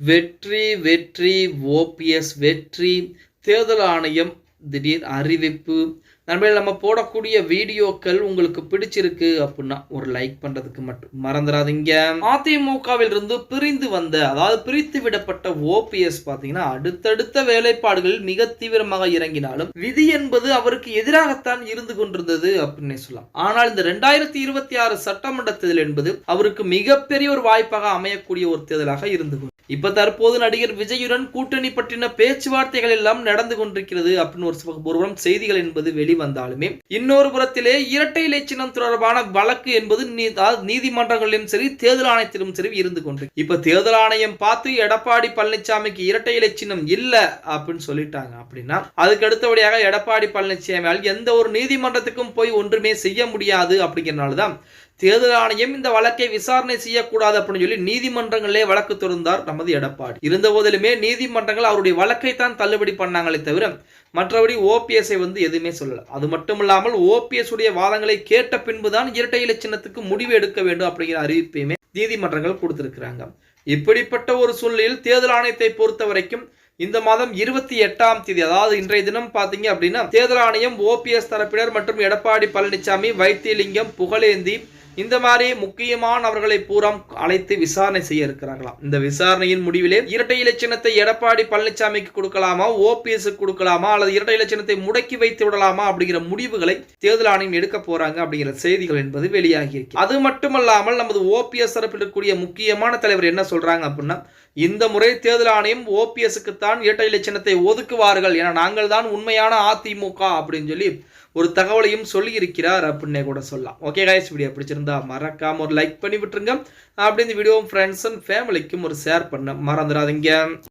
வெற்றி வெற்றி ஓபிஎஸ் வெற்றி தேர்தல் ஆணையம் திடீர் அறிவிப்பு. நண்பர்கள் நம்ம போடக்கூடிய வீடியோக்கள் உங்களுக்கு பிடிச்சிருக்கு அப்படின்னா ஒரு லைக் பண்றதுக்கு மட்டும் மறந்துடாதீங்க. அதிமுகவில் இருந்து பிரிந்து வந்த அதாவது பிரித்து விடப்பட்ட ஓபிஎஸ் பாத்தீங்கன்னா அடுத்தடுத்த வேலைப்பாடுகளில் மிக தீவிரமாக இறங்கினாலும் விதி என்பது அவருக்கு எதிராகத்தான் இருந்து கொண்டிருந்தது அப்படின்னு சொல்லலாம். ஆனால் இந்த ரெண்டாயிரத்தி இருபத்தி ஆறு சட்டமன்ற தேர்தல் என்பது அவருக்கு மிகப்பெரிய ஒரு வாய்ப்பாக அமையக்கூடிய ஒரு தேர்தலாக இருந்து கொண்டு- இப்ப தற்போது நடிகர் விஜயுடன் கூட்டணி பற்றின பேச்சுவார்த்தைகள் எல்லாம் நடந்து கொண்டிருக்கிறது அப்படின்னு ஒரு ஒருபுறம் செய்திகள் என்பது வெளிவந்தாலுமே. இன்னொரு புறத்திலே இரட்டை இலை சின்னம் தொடர்பான வழக்கு என்பது நீதிமன்றங்களிலும் சரி தேர்தல் ஆணையத்திலும் சரி இருந்து கொண்டு இப்ப தேர்தல் ஆணையம் பார்த்து எடப்பாடி பழனிசாமிக்கு இரட்டை இலை சின்னம் இல்ல அப்படின்னு சொல்லிட்டாங்க அப்படின்னா அதுக்கு அடுத்தபடியாக எடப்பாடி பழனிசாமியால் எந்த ஒரு நீதிமன்றத்துக்கும் போய் ஒன்றுமே செய்ய முடியாது அப்படிங்கிறனால தான் தேர்தல் ஆணையம் இந்த வழக்கை விசாரணை செய்யக்கூடாது அப்படின்னு சொல்லி நீதிமன்றங்களிலே வழக்கு தொடர்ந்தார் நமது எடப்பாடி. இருந்த போதிலுமே நீதிமன்றங்கள் அவருடைய வழக்கை தான் தள்ளுபடி பண்ணாங்களே தவிர மற்றபடி ஓபிஎஸ்ஐ வந்து எதுவுமே சொல்லல. அது மட்டும் இல்லாமல் ஓபிஎஸ் உடைய வாதங்களை கேட்ட பின்புதான் இரட்டை இலை சின்னத்துக்கு முடிவு எடுக்க வேண்டும் அப்படிங்கிற அறிவிப்பையுமே நீதிமன்றங்கள் கொடுத்திருக்கிறாங்க. இப்படிப்பட்ட ஒரு சூழ்நிலையில் தேர்தல் ஆணையத்தை பொறுத்த வரைக்கும் இந்த மாதம் இருபத்தி எட்டாம் தேதி அதாவது இன்றைய தினம் பார்த்தீங்க அப்படின்னா தேர்தல் ஆணையம் ஓபிஎஸ் தரப்பினர் மற்றும் எடப்பாடி பழனிசாமி வைத்தியலிங்கம் புகழேந்தி இந்த மாதிரி முக்கியமான அவர்களை பூராம் அழைத்து விசாரணை செய்ய இருக்கிறார்களாம். இந்த விசாரணையின் முடிவிலே இரட்டை இலட்சணத்தை எடப்பாடி பழனிசாமிக்கு கொடுக்கலாமா ஓபிஎஸ் கொடுக்கலாமா அல்லது இரட்டை இலட்சணத்தை முடக்கி வைத்து விடலாமா அப்படிங்கிற முடிவுகளை தேர்தல் ஆணையம் எடுக்க போறாங்க அப்படிங்கிற செய்திகள் என்பது வெளியாகி இருக்கு. அது மட்டுமல்லாமல் நமது ஓபிஎஸ் தரப்பில் இருக்கக்கூடிய முக்கியமான தலைவர் என்ன சொல்றாங்க அப்படின்னா இந்த முறை தேர்தல் ஆணையம் ஓபிஎஸ்க்கு தான் இரட்டை இலட்சணத்தை ஒதுக்குவார்கள் என நாங்கள் தான் உண்மையான அதிமுக அப்படின்னு சொல்லி ஒரு தகவலையும் சொல்லி இருக்கிறார் அப்படின்னே கூட சொல்லலாம். ஓகே காய்ஸ் வீடியோ பிடிச்சிருந்தா மறக்காம ஒரு லைக் பண்ணி விட்டுருங்க. அப்படி இந்த வீடியோ ஃப்ரெண்ட்ஸ் அண்ட் ஃபேமிலிக்கும் ஒரு ஷேர் பண்ண மறந்துடாதீங்க.